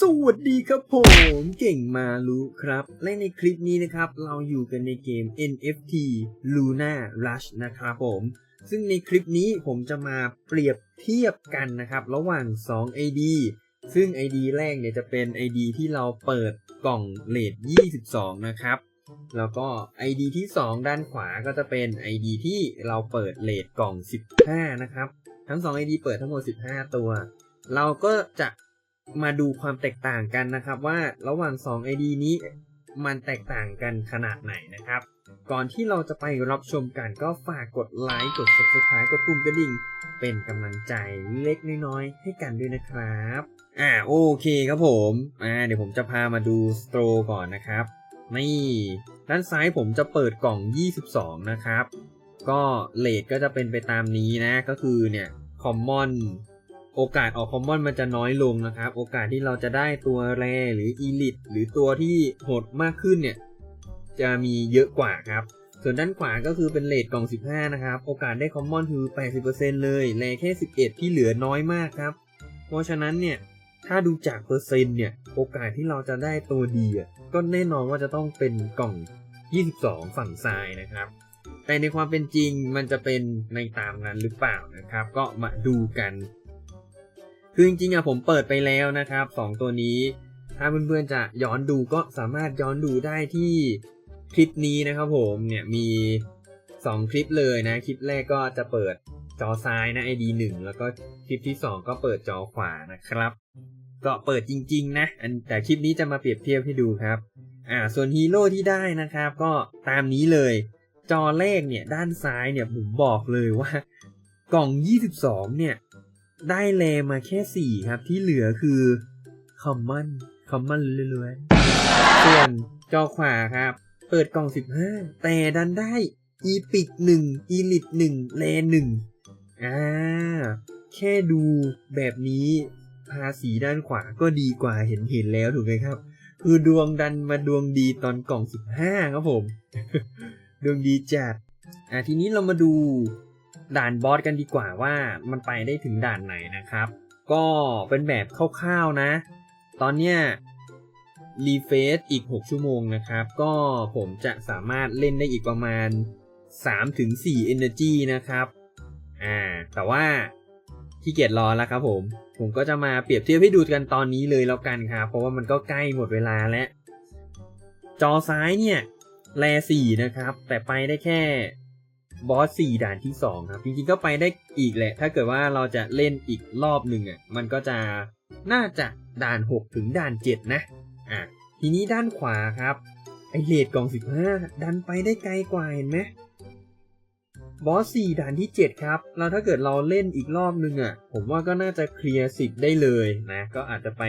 สวัสดีครับผมเก่งมารู้ครับ และในคลิปนี้นะครับ เราอยู่กันในเกม NFT Luna Rush นะครับผม ซึ่งในคลิปนี้ผมจะมาเปรียบเทียบกันนะครับ ระหว่าง 2 ID ซึ่ง ID แรกเนี่ยจะเป็น ID ที่เราเปิดกล่องเลท22 นะครับ แล้วก็ ID ที่ 2 ด้านขวาก็จะเป็น ID ที่เราเปิดเลทกล่อง 15 นะครับ ทั้ง 2 ID เปิดทั้งหมด 15 ตัว เราก็จะ มาดูความแตกต่างกันนะครับว่าระหว่าง 2 ID นี้มันแตกต่างกันขนาดไหนนะครับ ก่อนที่เราจะไปรับชมกันก็ฝากกดไลค์กด subscribe กดปุ่มกระดิ่ง เป็นกำลังใจเล็กน้อยๆให้กันด้วยนะครับ อ่าโอเคครับผมอ่าเดี๋ยวผมจะพามาดูสโตรก่อนนะครับ นี่ ด้านซ้ายผมจะเปิดกล่อง 22 นะครับ ก็เลทก็จะเป็นไปตามนี้นะก็คือเนี่ยคอมมอน โอกาสออกคอมมอนมันจะน้อยลงนะครับ โอกาสที่เราจะได้ตัวแรหรืออีลิทหรือตัวที่โหดมากขึ้นเนี่ยจะมีเยอะกว่าครับ ส่วนด้านขวาก็คือเป็นเลทกล่อง 15 นะครับ โอกาสได้คอมมอนคือ 80%เลยแรแค่ 11 ที่เหลือน้อยมากครับ เพราะฉะนั้นเนี่ยถ้าดูจากเปอร์เซ็นต์เนี่ยโอกาสที่เราจะได้ตัวดีก็แน่นอนว่าจะต้องเป็นกล่อง 22 ฝั่งซ้ายนะครับ แต่ในความเป็นจริงมันจะเป็นในตามนั้นหรือเปล่านะครับ ก็มาดูกัน คือจริงๆอะผมเปิดไปแล้วนะครับสองตัวนี้ ถ้าเพื่อนๆจะย้อนดูก็สามารถย้อนดูได้ที่คลิปนี้นะครับผมเนี่ยมี 2 คลิปเลยนะ คลิปแรกก็จะเปิดจอซ้ายนะ ID 1แล้วก็คลิปที่ 2 ก็เปิดจอขวานะครับ ก็เปิดจริง ๆ นะอันแต่คลิปนี้จะมาเปรียบเทียบให้ดูครับอ่าส่วนฮีโร่ที่ได้นะครับก็ตามนี้เลย จอแรกเนี่ยด้านซ้ายเนี่ยผมบอกเลยว่า กล่อง 22 เนี่ย ได้แลมาแค่4ครับ ที่เหลือคือคอมมอนคอมมอนล้วนๆส่วนจอขวาครับ เปิดกล่อง 15 แต่ดันได้อีพิก1อีลิท1แล1อ่า แค่ดูแบบนี้ภาษีด้านขวาก็ดีกว่าเห็นเห็นแล้วถูกไหมครับ คือดวงดันมาดวงดีตอนกล่อง 15 ครับผม ดวงดีจัด อะทีนี้เรามาดู ด่านบอสกันดีกว่าว่ามันไปได้ถึงด่านไหนนะครับ ก็เป็นแบบคร่าวๆนะ ตอนเนี้ยรีเฟซอีก 6 ชั่วโมงนะครับ ก็ผมจะสามารถเล่นได้อีกประมาณ 3-4 Energy นะครับ อ่า แต่ว่าขี้เกียจรอแล้วครับผม ผมก็จะมาเปรียบเทียบให้ดูกันตอนนี้เลยแล้วกันครับ เพราะว่ามันก็ใกล้หมดเวลาแล้ว จอซ้ายเนี่ย แลสี่นะครับ แต่ไปได้แค่ บอสสี่ด่านที่สองครับ จริงๆก็ไปได้อีกแหละ ถ้าเกิดว่าเราจะเล่นอีกรอบหนึ่งอะมันก็จะน่าจะด่านหกถึงด่านเจ็ดนะอะทีนี้ด้านขวาครับ ไอเลดกล่องสิบห้าดันไปได้ไกลกว่าเห็นไหมบอสสี่ด่านที่ 7 ครับแล้วถ้าเกิดเราเล่นอีกรอบนึงอะ ผมว่าก็น่าจะเคลียร์สิบได้เลยนะ ก็อาจจะไป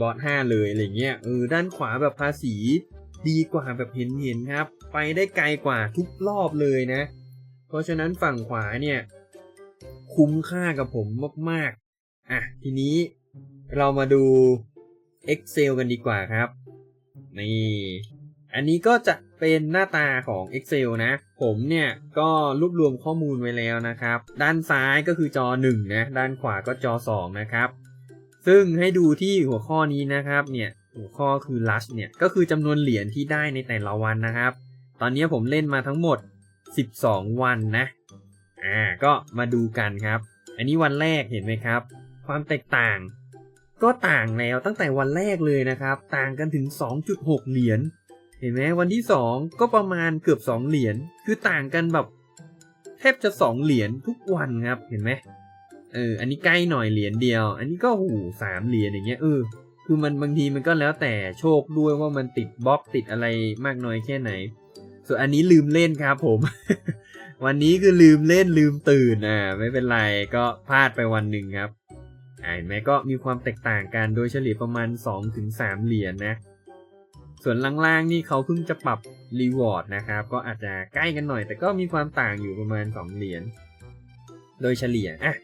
บอสห้าเลยอะไรเงี้ยเออด้านขวาแบบภาษี ดีกว่าแบบเห็นเห็นครับ ไปได้ไกลกว่าทุกรอบเลยนะ เพราะฉะนั้นฝั่งขวาเนี่ย คุ้มค่ากับผมมากๆ อะ ทีนี้เรามาดู Excel กันดีกว่าครับ นี่ อันนี้ก็จะเป็นหน้าตาของ Excel นะ ผมเนี่ยก็รวบรวมข้อมูลไว้แล้วนะครับ ด้านซ้ายก็คือจอ 1 นะ ด้านขวาก็จอ 2 นะครับ ซึ่งให้ดูที่หัวข้อนี้นะครับ เนี่ยหัวข้อคือ Lush เนี่ย ก็คือจำนวนเหรียญที่ได้ในแต่ละวันนะครับ ตอนนี้ผมเล่นมาทั้งหมด 12 วันนะ อ่า ก็มาดูกันครับ อันนี้วันแรกเห็นไหมครับ ความแตกต่าง ก็ต่างแล้วตั้งแต่วันแรกเลยนะครับ ต่างกันถึง 2.6 เหรียญ เห็นไหมวันที่ 2 ก็ประมาณเกือบ 2 เหรียญ คือต่างกันแบบแทบจะ 2 เหรียญทุกวันครับ เห็นไหมเออ อันนี้ใกล้หน่อยเหรียญเดียว อันนี้ก็หูสามเหรียญอย่างเงี้ย เออ คือมันบางทีมันก็แล้วแต่โชคด้วยว่ามันติดบล็อกติดอะไรมากน้อยแค่ไหน ส่วนอันนี้ลืมเล่นครับผม วันนี้คือลืมเล่นลืมตื่นอ่าไม่เป็นไรก็พลาดไปวันหนึ่งครับอ่าเห็นไหมก็มีความแตกต่างกันโดยเฉลี่ยประมาณ 2-3 เหรียญนะส่วนล่างๆนี่เขาเพิ่งจะปรับรีวอร์ดนะครับ ก็อาจจะใกล้กันหน่อย แต่ก็มีความต่างอยู่ประมาณ 2 เหรียญ โดยเฉลี่ยอะ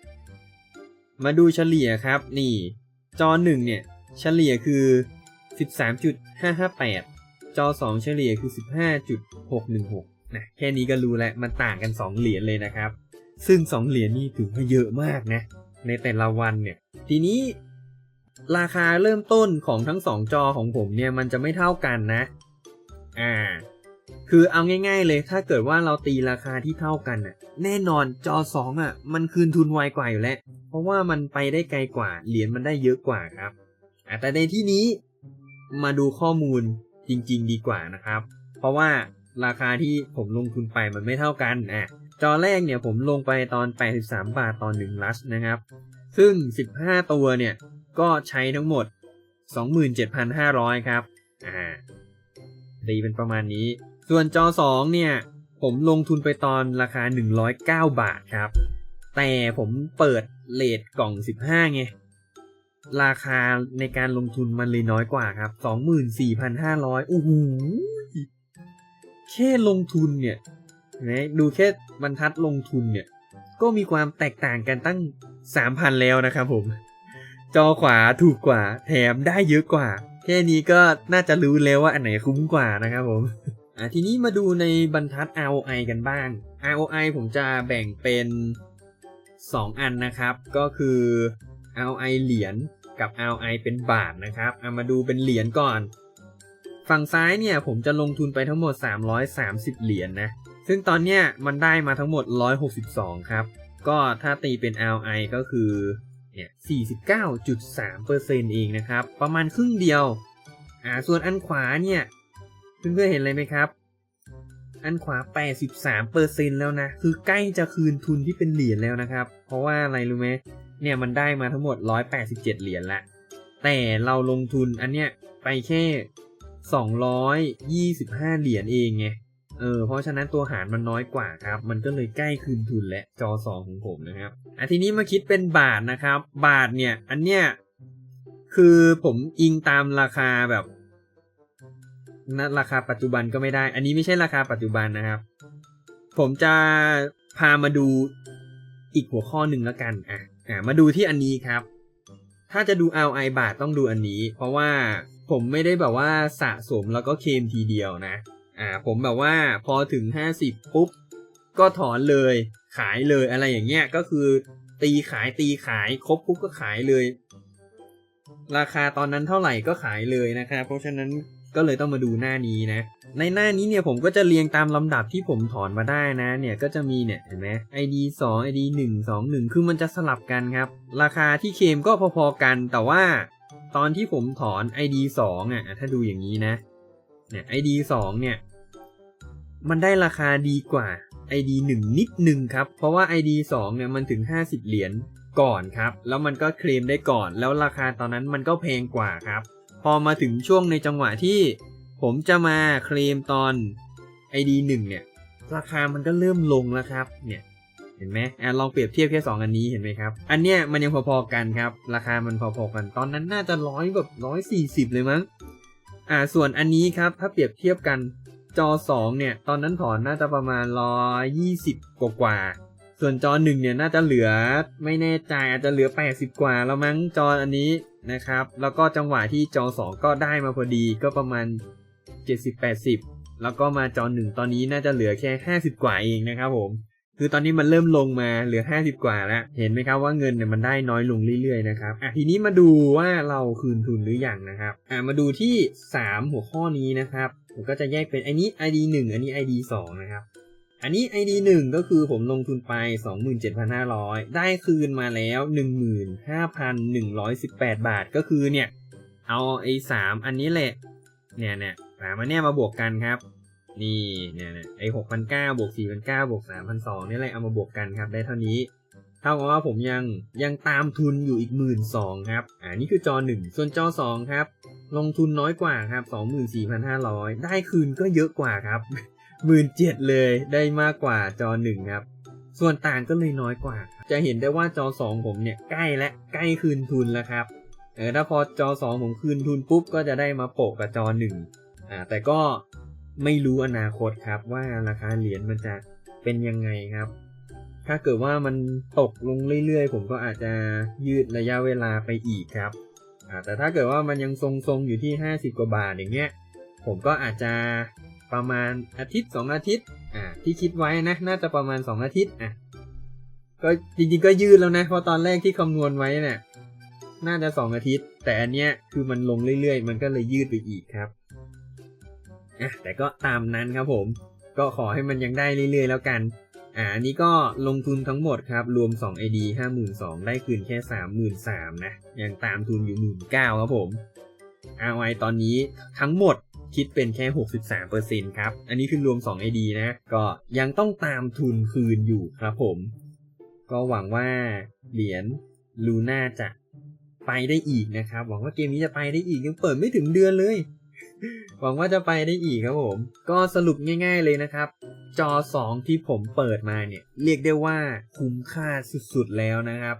มาดูเฉลี่ยครับ นี่ จอ1เนี่ย เฉลี่ยคือ 13.558 จอ 2 เฉลี่ยคือ 15.616 นะ แค่นี้ก็รู้แล้ว มันต่างกัน 2 เหรียญเลยนะครับ ซึ่ง 2 เหรียญนี่ถือว่าเยอะมากนะ ในแต่ละวันเนี่ย ทีนี้ราคาเริ่มต้นของทั้งสองจอของผมเนี่ย มันจะไม่เท่ากันนะ อ่า คือเอาง่าย ๆ เลย ถ้าเกิดว่าเราตีราคาที่เท่ากันน่ะ แน่นอนจอสองอะ มันคืนทุนไวกว่าอยู่แล้ว เพราะว่ามันไปได้ไกลกว่า เหรียญมันได้เยอะกว่าครับแต่ในที่นี้มาดูข้อมูล จริง ๆ ดีกว่านะครับ เพราะว่าราคาที่ผมลงทุนไปมันไม่เท่ากันอะจอแรกเนี่ยผมลงไปตอน 83 บาทตอน1ลัชนะครับ ซึ่ง 15 ตัวเนี่ย ก็ใช้ทั้งหมด 27,500 ครับ อ่า ตีเป็นประมาณนี้ ส่วนจอ 2 เนี่ย ผมลงทุนไปตอนราคา 109 บาทครับ แต่ผมเปิดเลทกล่อง 15 ไง ราคาในการลงทุนมันเลยน้อยกว่าครับ 24,500โอ้โหแค่ลงทุนเนี่ยนะดูแค่บรรทัดลงทุนเนี่ย ก็มีความแตกต่างกันตั้ง 3,000 แล้วนะครับผม จอขวาถูกกว่า แถมได้เยอะกว่า แค่นี้ก็น่าจะรู้แล้วว่าอันไหนคุ้มกว่านะครับผมอะทีนี้มาดูในบรรทัด ROI กันบ้าง ROI ผมจะแบ่งเป็น 2 อันนะครับ ก็คือ ROI เหรียญ กับ RI เป็นบาทนะครับเอามาดูเป็นเหรียญก่อน ฝั่งซ้ายเนี่ยผมจะลงทุนไปทั้งหมด 330 เหรียญนนะซึ่งตอนเนี้ยมันได้มาทั้งหมด 162 ครับ ก็ถ้าตีเป็น RI ก็คือเนี่ย49.3%เองนะครับ ประมาณครึ่งเดียว อ่า ส่วนอันขวาเนี่ย เพื่อนๆเห็นอะไรไหมครับ อันขวา 83%แล้วนะ คือใกล้จะคืนทุนที่เป็นเหรียญแล้วนะครับ เพราะว่าอะไรรู้ไหม เนี่ยมันได้มาทั้งหมด 187 เหรียญละ แต่เราลงทุนอันเนี้ยไปแค่ 225 เหรียญเองไง เออ เพราะฉะนั้นตัวหารมันน้อยกว่าครับ มันก็เลยใกล้คืนทุนและจอสองของผมนะครับ อะทีนี้มาคิดเป็นบาทนะครับ บาทเนี่ย อันเนี้ยคือผมอิงตามราคาแบบนะราคาปัจจุบันก็ไม่ได้ อันนี้ไม่ใช่ราคาปัจจุบันนะครับ ผมจะพามาดูอีกหัวข้อหนึ่งแล้วกัน อะ อะมาดูที่อันนี้ครับ ถ้าจะดู ROI บาทต้องดูอันนี้ เพราะว่าผมไม่ได้แบบว่าสะสมแล้วก็เคมทีเดียวนะ อ่า ผมแบบว่าพอถึง 50 ปุ๊บ ก็ถอนเลย ขายเลยอะไรอย่างเงี้ย ก็คือ ตีขายตีขายครบปุ๊บก็ขายเลย ราคาตอนนั้นเท่าไหร่ก็ขายเลยนะครับ เพราะฉะนั้น ก็เลยต้องมาดูหน้านี้นะ ในหน้านี้เนี่ยผมก็จะเรียงตามลำดับที่ผมถอนมาได้นะเนี่ยก็จะมีเนี่ยเห็นไหม ID 2 ID 1 2 1 คือมันจะสลับกันครับ ราคาที่เคลมก็พอๆกัน แต่ว่าตอนที่ผมถอน ID 2อะถ้าดูอย่างนี้นะเนี่ย ID 2เนี่ยมันได้ราคาดีกว่า ID 1 นิดนึงครับ เพราะว่า ID 2เนี่ยมันถึง 50 เหรียญก่อนครับ แล้วมันก็เคลมได้ก่อน แล้วราคาตอนนั้นมันก็แพงกว่าครับ อมาถึงช่วงในจังหวะที่ผมจะมาเคลมตอน ID 1เนี่ย ราคามันก็เริ่มลงแล้วครับ เนี่ย เห็นไหมอะลองเปรียบเทียบแค่2อันนี้เห็นไหมครับ อันเนี้ยมันยังพอๆกันครับ ราคามันพอๆกัน ตอนนั้นน่าจะร้อยแบบร้อยสี่สิบเลยมั้ง อ่า ส่วนอันนี้ครับ ถ้าเปรียบเทียบกันจอ 2 เนี่ย ตอนนั้นถอนน่าจะประมาณ120กว่ากว่า ส่วนจอ1เนี่ยน่าจะเหลือไม่แน่ใจอาจจะเหลือ 80 กว่าแล้วมั้งจออันนี้นะครับ แล้วก็จังหวะที่จอ 2 ก็ได้มาพอดีก็ประมาณ 70-80 แล้วก็มาจอ1ตอนนี้น่าจะเหลือแค่ 50 กว่าเองนะครับผมคือตอนนี้มันเริ่มลงมาเหลือ 50 กว่าแล้ว เห็นไหมครับว่าเงินเนี่ยมันได้น้อยลงเรื่อยๆนะครับอะทีนี้มาดูว่าเราคืนทุนหรืออยังนะครับอะมาดูที่ 3 หัวข้อนี้นะครับผมก็จะแยกเป็นอันนี้ ID 1 อันนี้ ID 2 นะครับ อันนี้ ID 1 ก็คือผมลงทุนไป 27,500 ได้คืนมาแล้ว 15,118 บาทก็คือเนี่ย เอาไอ้3อันนี้แหละ เนี่ยเนี่ยสามอันเนี้ยมาบวกกันครับ นี่เนี่ยเนี่ยไอ้หกพันเก้าบวกสี่พันเก้าบวกสามพันสองนี่แหละเอามาบวกกันครับ ได้เท่านี้เท่ากับว่าผมยังยังตามทุนอยู่อีกหมื่นสองครับ อ่านี่คือจอหนึ่งส่วนจอสองครับ ลงทุนน้อยกว่าครับสองหมื่นสี่พันห้าร้อยได้คืนก็เยอะกว่าครับ หมื่นเจ็ดเลยได้มากกว่าจอหนึ่งครับ ส่วนต่างก็เลยน้อยกว่า จะเห็นได้ว่าจอสองผมเนี่ยใกล้และใกล้คืนทุนแล้วครับเออถ้าพอจอสองผมคืนทุนปุ๊บก็จะได้มาโปะกับจอหนึ่งอ่าแต่ก็ไม่รู้อนาคตครับว่าราคาเหรียญมันจะเป็นยังไงครับ ถ้าเกิดว่ามันตกลงเรื่อยๆ ผมก็อาจจะยืดระยะเวลาไปอีกครับอ่าแต่ถ้าเกิดว่ามันยังทรงๆอยู่ที่ 50 กว่าบาทอย่างเงี้ย ผมก็อาจจะ ประมาณอาทิตย์ 2 อาทิตย์อ่าที่คิดไว้นะน่าจะประมาณ 2 อาทิตย์อะก็จริงๆก็ยืดแล้วนะเพราะตอนแรกที่คำนวณไว้เนี่ยน่าจะ 2 อาทิตย์ แต่อันเนี้ยคือมันลงเรื่อยๆ มันก็เลยยืดไปอีกครับอะแต่ก็ตามนั้นครับผมก็ขอให้มันยังได้เรื่อยๆ แล้วกันอ่าอันนี้ก็ลงทุนทั้งหมดครับ รวม 2 ID 52,000 ได้คืนแค่ 33,000นะ ยังตามทุนอยู่ 19,000 ครับผม ROI ตอนนี้ทั้งหมด คิดเป็นแค่ 63%ครับ อันนี้คือรวม 2 ID นะ ก็ยังต้องตามทุนคืนอยู่ครับผม ก็หวังว่าเหรียญลูน่าจะไปได้อีกนะครับ หวังว่าเกมนี้จะไปได้อีกยังเปิดไม่ถึงเดือนเลย หวังว่าจะไปได้อีกครับผม ก็สรุปง่าย ๆเลยนะครับ จอ 2 ที่ผมเปิดมาเนี่ย เรียกได้ว่าคุ้มค่าสุดๆแล้วนะครับ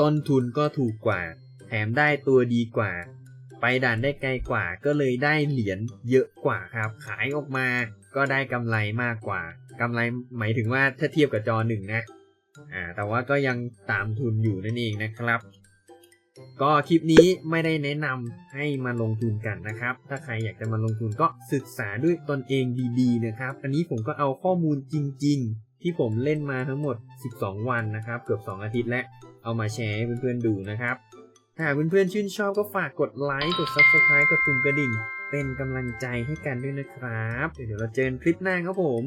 ต้นทุนก็ถูกกว่า แถมได้ตัวดีกว่า ไปด่านได้ไกลกว่าก็เลยได้เหรียญเยอะกว่าครับ ขายออกมาก็ได้กำไรมากกว่ากำไรหมายถึงว่าถ้าเทียบกับจอหนึ่งนะอ่าแต่ว่าก็ยังตามทุนอยู่นั่นเองนะครับ ก็คลิปนี้ไม่ได้แนะนำให้มาลงทุนกันนะครับ ถ้าใครอยากจะมาลงทุนก็ศึกษาด้วยตนเองดีๆนะครับ อันนี้ผมก็เอาข้อมูลจริง ๆ ที่ผมเล่นมาทั้งหมด 12 วันนะครับ เกือบ 2 อาทิตย์และเอามาแชร์ให้เพื่อนๆดูนะครับ หากเพื่อนๆชื่นชอบก็ฝากกดไลค์กด Subscribe กดปุ่มกระดิ่ง เป็นกำลังใจให้กันด้วยนะครับ เดี๋ยวเราเจอกันคลิปหน้าครับผม